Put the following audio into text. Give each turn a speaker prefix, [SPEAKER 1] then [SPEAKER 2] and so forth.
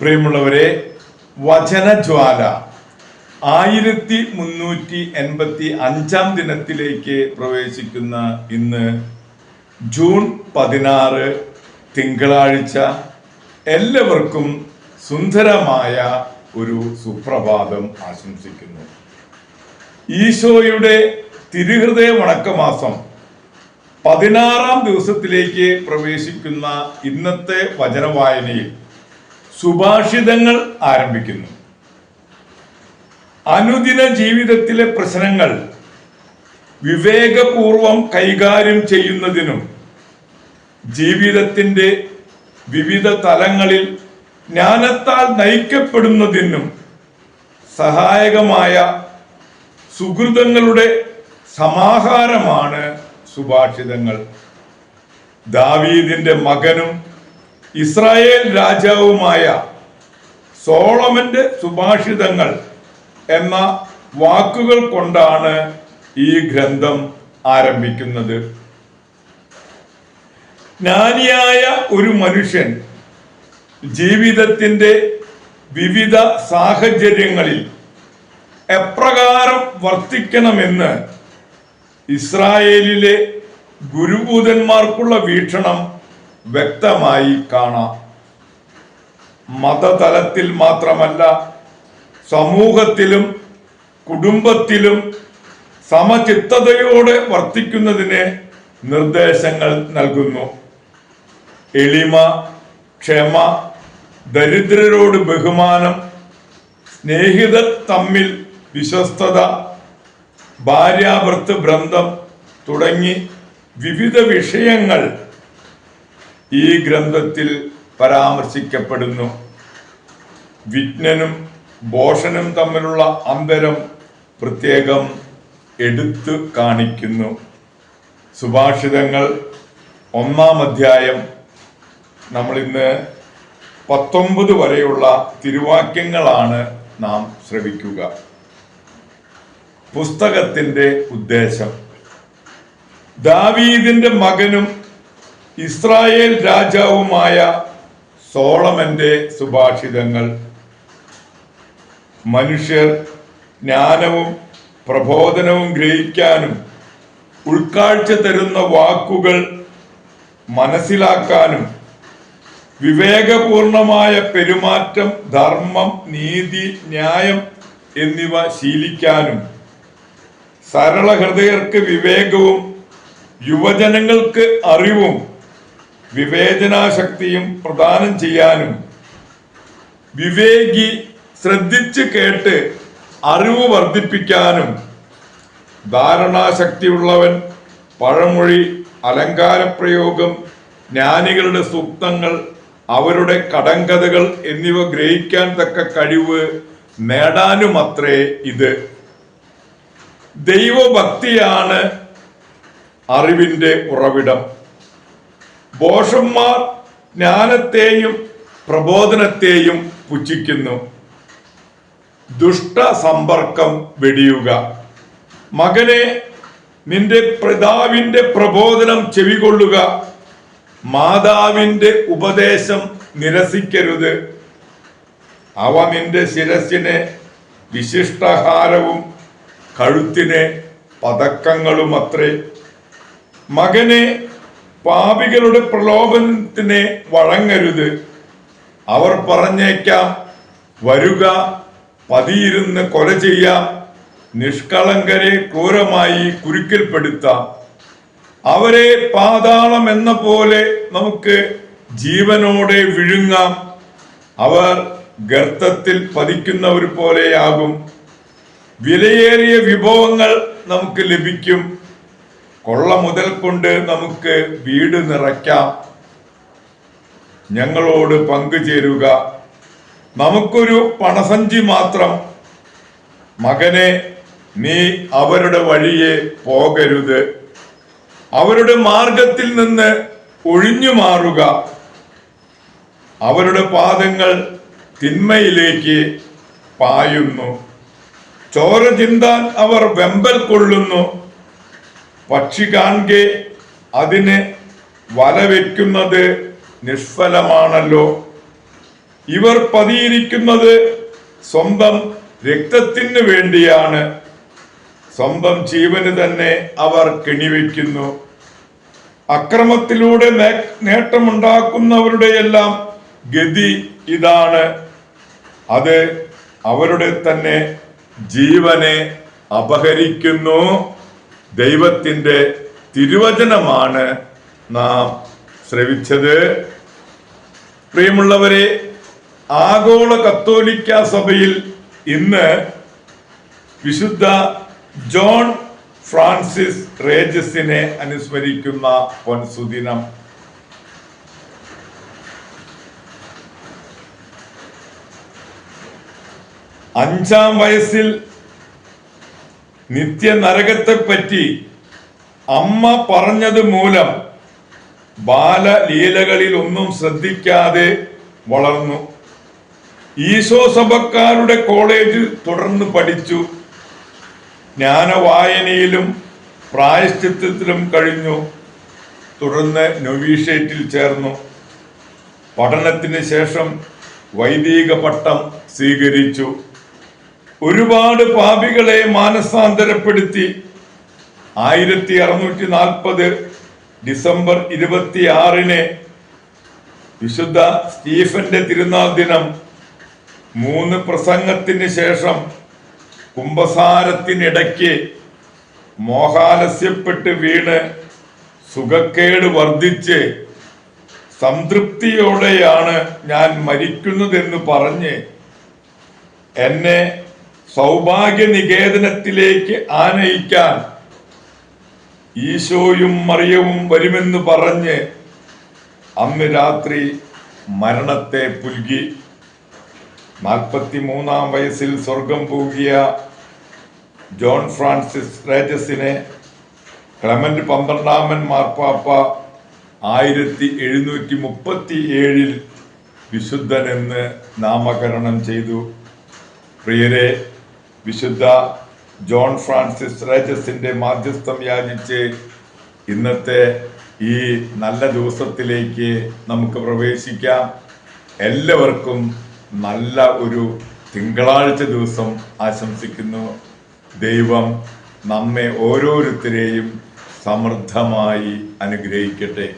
[SPEAKER 1] പ്രിയമുള്ളവരെ വചനജ്വാല. ആയിരത്തി മുന്നൂറ്റി എൺപത്തി അഞ്ചാം ദിനത്തിലേക്ക് പ്രവേശിക്കുന്ന ഇന്ന് ജൂൺ പതിനാറ് തിങ്കളാഴ്ച എല്ലാവർക്കും സുന്ദരമായ ഒരു സുപ്രഭാതം ആശംസിക്കുന്നു. ഈശോയുടെ തിരുഹൃദയ വണക്കമാസം പതിനാറാം ദിവസത്തിലേക്ക് പ്രവേശിക്കുന്ന ഇന്നത്തെ വചനവായനയിൽ സുഭാഷിതങ്ങൾ ആരംഭിക്കുന്നു. അനുദിന ജീവിതത്തിലെ പ്രശ്നങ്ങൾ വിവേകപൂർവം കൈകാര്യം ചെയ്യുന്നതിനും ജീവിതത്തിന്റെ വിവിധ തലങ്ങളിൽ ജ്ഞാനത്താൽ നയിക്കപ്പെടുന്നതിനും സഹായകമായ സുഹൃതങ്ങളുടെ സമാഹാരമാണ് സുഭാഷിതങ്ങൾ. ദാവീദിന്റെ മകനും ഇസ്രായേൽ രാജാവുമായ സോളമന്റെ സുഭാഷിതങ്ങൾ എന്ന വാക്കുകൾ കൊണ്ടാണ് ഈ ഗ്രന്ഥം ആരംഭിക്കുന്നത്. ജ്ഞാനിയായ ഒരു മനുഷ്യൻ ജീവിതത്തിന്റെ വിവിധ സാഹചര്യങ്ങളിൽ എപ്രകാരം വർത്തിക്കണമെന്ന് ഇസ്രായേലിലെ ഗുരുഭൂതന്മാർക്കുള്ള വീക്ഷണം വ്യക്തമായി കാണാം. മതതലത്തിൽ മാത്രമല്ല സമൂഹത്തിലും കുടുംബത്തിലും സമചിത്തതയോടെ വർത്തിക്കുന്നതിന് നിർദ്ദേശങ്ങൾ നൽകുന്നു. എളിമ ക്ഷമ ദരിദ്രരോട് ബഹുമാനം സ്നേഹിതർ തമ്മിൽ വിശ്വസ്തത ഭാര്യാഭർത്ത് ബന്ധം തുടങ്ങി വിവിധ വിഷയങ്ങൾ ഈ ഗ്രന്ഥത്തിൽ പരാമർശിക്കപ്പെടുന്നു. വിജ്ഞനും ഭോഷനും തമ്മിലുള്ള അന്തരം പ്രത്യേകം എടുത്തു കാണിക്കുന്നു. സുഭാഷിതങ്ങൾ ഒന്നാം അധ്യായം നമ്മളിന്ന് പത്തൊമ്പത് വരെയുള്ള തിരുവാക്യങ്ങളാണ് നാം ശ്രവിക്കുക. പുസ്തകത്തിന്റെ ഉദ്ദേശം. ദാവീദിന്റെ മകനും ഇസ്രായേൽ രാജാവുമായ സോളമന്റെ സുഭാഷിതങ്ങൾ മനുഷ്യർ ജ്ഞാനവും പ്രബോധനവും ഗ്രഹിക്കാനും ഉൾക്കാഴ്ച തരുന്ന വാക്കുകൾ മനസ്സിലാക്കാനും വിവേകപൂർണമായ പെരുമാറ്റം ധർമ്മം നീതി ന്യായം എന്നിവ ശീലിക്കാനും സരള ഹൃദയർക്ക് വിവേകവും യുവജനങ്ങൾക്ക് അറിവും വിവേചനാശക്തിയും പ്രദാനം ചെയ്യാനും വിവേകി ശ്രദ്ധിച്ച് കേട്ട് അറിവ് വർദ്ധിപ്പിക്കാനും ധാരണാശക്തിയുള്ളവൻ പഴമൊഴി അലങ്കാരപ്രയോഗം ജ്ഞാനികളുടെ സൂക്തങ്ങൾ അവരുടെ കടങ്കഥകൾ എന്നിവ ഗ്രഹിക്കാൻ തക്ക കഴിവ് നേടാനുമത്രേ ഇത്. ദൈവഭക്തിയാണ് അറിവിന്റെ ഉറവിടം. ബോഷന്മാർ ജ്ഞാനത്തെയും പ്രബോധനത്തെയും പുച്ഛിക്കുന്നു. ദുഷ്ടസമ്പർക്കം വെടിയുക. മകനെ നിന്റെ പിതാവിന്റെ പ്രബോധനം ചെവികൊള്ളുക. മാതാവിന്റെ ഉപദേശം നിരസിക്കരുത്. അവ നിന്റെ ശിരസിനെ വിശിഷ്ടഹാരവും കഴുത്തിനെ പതക്കങ്ങളുമത്രേ. മകനെ പാപികളുടെ പ്രലോഭനത്തിനെ വഴങ്ങരുത്. അവർ പറഞ്ഞേക്കാം വരുക പതിയിരുന്ന് കൊല ചെയ്യാം നിഷ്കളങ്കരെ ക്രൂരമായി കുരുക്കിൽപ്പെടുത്താം. അവരെ പാതാളം എന്ന പോലെ നമുക്ക് ജീവനോടെ വിഴുങ്ങാം. അവർ ഗർത്തത്തിൽ പതിക്കുന്നവർ പോലെയാകും. വിലയേറിയ വിഭവങ്ങൾ നമുക്ക് ലഭിക്കും. കൊള്ള മുതൽ കൊണ്ട് നമുക്ക് വീട് നിറയ്ക്കാം. ഞങ്ങളോട് പങ്കുചേരുക നമുക്കൊരു പണസഞ്ചി മാത്രം. മകനെ നീ അവരുടെ വഴിയെ പോകരുത്. അവരുടെ മാർഗത്തിൽ നിന്ന് ഒഴിഞ്ഞു മാറുക. അവരുടെ പാദങ്ങൾ തിന്മയിലേക്ക് പായുന്നു. ചോര ചിന്താൻ അവർ വെമ്പൽ കൊള്ളുന്നു. പക്ഷി കാണെ അതിന് വല വെക്കുന്നത് നിഷ്ഫലമാണല്ലോ. ഇവർ പതിയിരിക്കുന്നത് സ്വന്തം രക്തത്തിന് വേണ്ടിയാണ്. സ്വന്തം ജീവന് തന്നെ അവർ കെണിവെക്കുന്നു. അക്രമത്തിലൂടെ നേട്ടമുണ്ടാക്കുന്നവരുടെ എല്ലാം ഗതി ഇതാണ്. അത് അവരുടെ തന്നെ ജീവനെ അപഹരിക്കുന്നു. ദൈവത്തിന്റെ തിരുവചനമാണ് നാം ശ്രവിച്ചത്. പ്രിയമുള്ളവരെ ആഗോള കത്തോലിക്ക സഭയിൽ ഇന്ന് വിശുദ്ധ ജോൺ ഫ്രാൻസിസ് റേജസിനെ അനുസ്മരിക്കുന്ന പൊൻസുദിനം അഞ്ചാം വയസ്സിൽ നിത്യനരകത്തെപ്പറ്റി അമ്മ പറഞ്ഞത് മൂലം ബാലലീലകളിൽ ഒന്നും ശ്രദ്ധിക്കാതെ വളർന്നു. ഈശോ സഭക്കാരുടെ കോളേജ് തുടർന്ന് പഠിച്ചു. ജ്ഞാനവായനയിലും പ്രായശ്ചിത്വത്തിലും കഴിഞ്ഞു. തുടർന്ന് നൊവീഷേറ്റിൽ ചേർന്നു. പഠനത്തിന് ശേഷം വൈദിക പട്ടം സ്വീകരിച്ചു. ഒരുപാട് പാപികളെ മാനസാന്തരപ്പെടുത്തി. ആയിരത്തി അറുന്നൂറ്റി നാൽപ്പത് ഡിസംബർ ഇരുപത്തി ആറിന് വിശുദ്ധ സ്റ്റീഫന്റെ തിരുനാൾ ദിനം മൂന്ന് പ്രസംഗത്തിന് ശേഷം കുംഭസാരത്തിനിടയ്ക്ക് മോഹാലസ്യപ്പെട്ട് വീണ് സുഖക്കേട് വർദ്ധിച്ച് സംതൃപ്തിയോടെയാണ് ഞാൻ മരിക്കുന്നതെന്ന് പറഞ്ഞ് എന്നെ സൗഭാഗ്യ നികേതനത്തിലേക്ക് ആനയിക്കാൻ ഈശോയും മറിയവും വരുമെന്ന് പറഞ്ഞ് അന്ന് രാത്രി മരണത്തെ പുൽകി. നാൽപ്പത്തി മൂന്നാം വയസ്സിൽ സ്വർഗം പൂകിയ ജോൺ ഫ്രാൻസിസ് റേജസിനെ ക്ലമന്റ് പന്ത്രണ്ടാമൻ മാർപ്പാപ്പ ആയിരത്തി എഴുന്നൂറ്റി മുപ്പത്തി ഏഴിൽ വിശുദ്ധനെന്ന് നാമകരണം ചെയ്തു. പ്രിയരെ വിശുദ്ധ ജോൺ ഫ്രാൻസിസ് റേജസിന്റെ മാധ്യസ്ഥം യാചിച്ച് ഇന്നത്തെ ഈ നല്ല ദിവസത്തിലേക്ക് നമുക്ക് പ്രവേശിക്കാം. എല്ലാവർക്കും നല്ല ഒരു തിങ്കളാഴ്ച ദിവസം ആശംസിക്കുന്നു. ദൈവം നമ്മെ ഓരോരുത്തരെയും സമൃദ്ധമായി അനുഗ്രഹിക്കട്ടെ.